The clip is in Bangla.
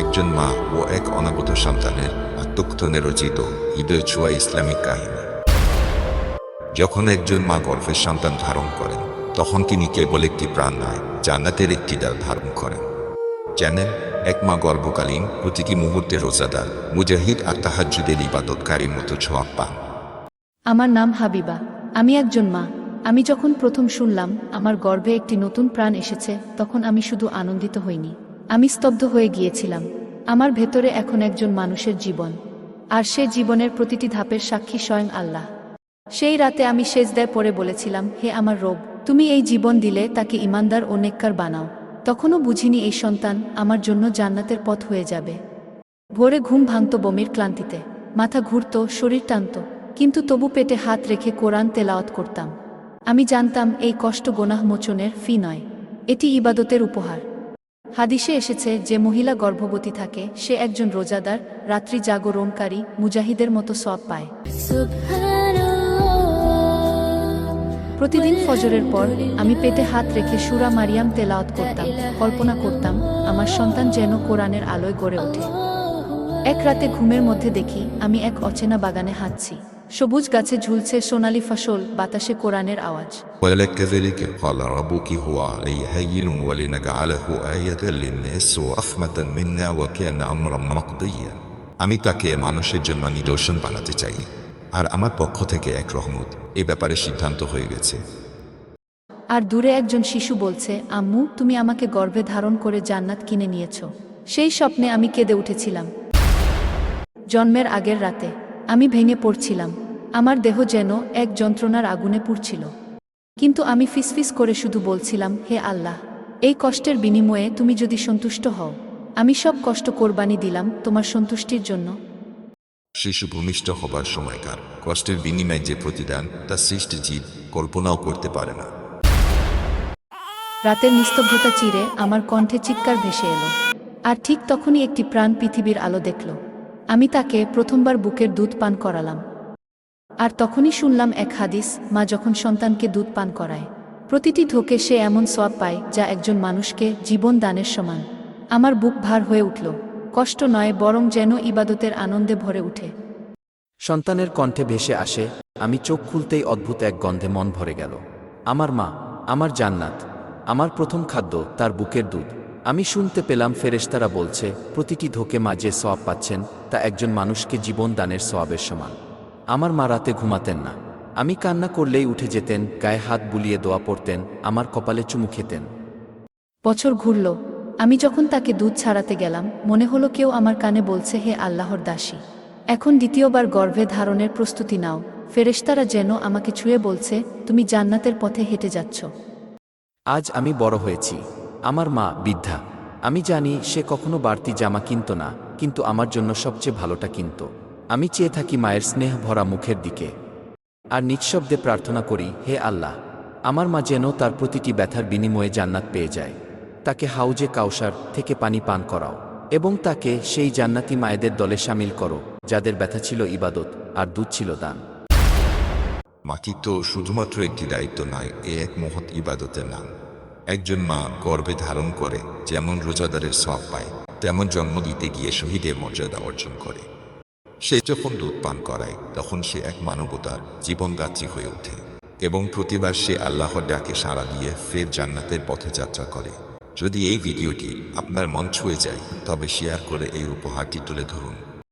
একজন মা ও এক অনাগত সন্তানের আত্মকথনে রচিত হৃদয় ছোঁয়া ইসলামিক কাহিনী। যখন একজন মা গর্ভের সন্তান ধারণ করেন, তখন তিনি কেবল একটি প্রাণ নয়, জান্নাতের একটি ডাল ধারণ করেন। জানেন, এক মা গর্ভকালীন প্রতিটি মুহূর্তে রোজাদার, মুজাহিদ আর তাহাজুদের ইবাদতকারীর মতো ছোঁয়া পান। আমার নাম হাবিবা, আমি একজন মা। আমি যখন প্রথম শুনলাম, আমার গর্ভে একটি নতুন প্রাণ এসেছে, তখন আমি শুধু আনন্দিত হইনি। আমি স্তব্ধ হয়ে গিয়েছিলাম। আমার ভেতরে এখন একজন মানুষের জীবন। আর সে জীবনের প্রতিটি ধাপের সাক্ষী স্বয়ং আল্লাহ। সেই রাতে আমি সেজদায় পরে বলেছিলাম, হে আমার রব, তুমি এই জীবন দিলে তাকে ইমানদার ও নেককার বানাও। তখনও বুঝিনি এই সন্তান আমার জন্য জান্নাতের পথ হয়ে যাবে। ভোরে ঘুম ভাঙত বমির ক্লান্তিতে। মাথা ঘুরত, শরীর টানত। কিন্তু তবু পেটে হাত রেখে কোরআন তেলাওয়াত করতাম। আমি জানতাম, এই কষ্ট গোনাহ মোচনের ফি নয়। এটি ইবাদতের উপহার। হাদিসে এসেছে যে মহিলা গর্ভবতী থাকে সে একজন রোজাদার রাত্রি জাগরণকারী মুজাহিদের মতো সব পায়। প্রতিদিন ফজরের পর আমি পেটে হাত রেখে সুরা মারিয়াম তেলাওয়াত করতাম কল্পনা করতাম আমার সন্তান যেন কোরআনের আলোয় গড়ে ওঠে। এক রাতে ঘুমের মধ্যে দেখি আমি এক অচেনা বাগানে হাঁটছি। সবুজ গাছে ঝুলছে সোনালি ফসল বাতাসে কোরআনের আওয়াজ ولكذلك قال ربك هو علي هين ولنجعله آية للناس ورحمة منا وكان أمرا مقضيا আমি তাকে মানুষের জন্য নিদর্শন বানাতে চাই আর আমার পক্ষ থেকে এক রহমত এ ব্যাপারে সিদ্ধান্ত হয়ে গেছে আর দূরে একজন শিশু বলছে আম্মু তুমি আমাকে গর্ভে ধারণ করে জান্নাত কিনে নিয়েছ সেই স্বপ্নে আমি কেঁদে উঠেছিলাম জন্মের আগের রাতে আমি ভেঙে পড়ছিলাম। আমার দেহ যেন এক যন্ত্রণার আগুনে পুড়ছিল। কিন্তু আমি ফিসফিস করে শুধু বলছিলাম হে আল্লাহ এই কষ্টের বিনিময়ে তুমি যদি সন্তুষ্ট হও আমি সব কষ্ট কোরবানি দিলাম তোমার সন্তুষ্টির জন্য। শিশু ভূমিষ্ঠ হবার সময়কার কষ্টের বিনিময়ে যে প্রতিদান তা সৃষ্টি জীব কল্পনাও করতে পারে না। রাতের নিস্তব্ধতা চিরে আমার কণ্ঠে চিৎকার ভেসে এলো আর ঠিক তখনই একটি প্রাণ পৃথিবীর আলো দেখল। আমি তাকে প্রথমবার বুকের দুধ পান করালাম। আর তখনই শুনলাম এক হাদিস, মা যখন সন্তানকে দুধ পান করায়। প্রতিটি ঢোকে সে এমন সব পায়, যা একজন মানুষকে জীবন দানের সমান। আমার বুক ভার হয়ে উঠল। কষ্ট নয়, বরং যেন ইবাদতের আনন্দে ভরে উঠে। সন্তানের কণ্ঠে ভেসে আসে, আমি চোখ খুলতেই অদ্ভুত এক গন্ধে মন ভরে গেল। আমার মা, আমার জান্নাত, আমার প্রথম খাদ্য, তার বুকের দুধ। আমি শুনতে পেলাম ফেরেশতারা বলছে প্রতিটি ধোকে মা যে সোয়াব পাচ্ছেন তা একজন মানুষকে জীবন দানের সোয়াবের সমান। আমার মা রাতে ঘুমাতেন না। আমি কান্না করলেই উঠে যেতেন গায়ে হাত বুলিয়ে দোয়া পড়তেন আমার কপালে চুমু খেতেন। বছর ঘুরল। আমি যখন তাকে দুধ ছাড়াতে গেলাম মনে হলো কেউ আমার কানে বলছে হে আল্লাহর দাসী এখন দ্বিতীয়বার গর্ভে ধারণের প্রস্তুতি নাও। ফেরেশতারা যেন আমাকে ছুঁয়ে বলছে তুমি জান্নাতের পথে হেঁটে যাচ্ছ। আজ আমি বড় হয়েছি। আমার মা বৃদ্ধা। আমি জানি সে কখনো বাড়তি জামা কিনত না, কিন্তু আমার জন্য সবচেয়ে ভালোটা কিনত। আমি চেয়ে থাকি মায়ের স্নেহ ভরা মুখের দিকে। আর নিঃশব্দে প্রার্থনা করি, হে আল্লাহ, আমার মা যেন তার প্রতিটি ব্যথার বিনিময়ে জান্নাত পেয়ে যায়। তাকে হাউজে কাউসার থেকে পানি পান করাও, এবং তাকে সেই জান্নাতি মায়েদের দলে সামিল করো, যাদের ব্যথা ছিল ইবাদত আর দুধ ছিল দান। মাটি তো শুধুমাত্র একটি দায়িত্ব নয়, এ এক মহৎ ইবাদতের নাম। একজন মা গর্ভে ধারণ করে, যেমন রোজাদারের সব পায়, তেমন জন্ম দিতে গিয়ে শহীদের মর্যাদা অর্জন করে। সে যখন দুধ পান করায়, তখন সে এক মানবতার জীবনদাত্রী হয়ে ওঠে এবং প্রতিবার সে আল্লাহর ডাকে সাড়া দিয়ে ফের জান্নাতের পথে যাত্রা করে। যদি এই ভিডিওটি আপনার মন ছুঁয়ে যায়, তবে শেয়ার করে এই উপহারটি তুলে ধরুন।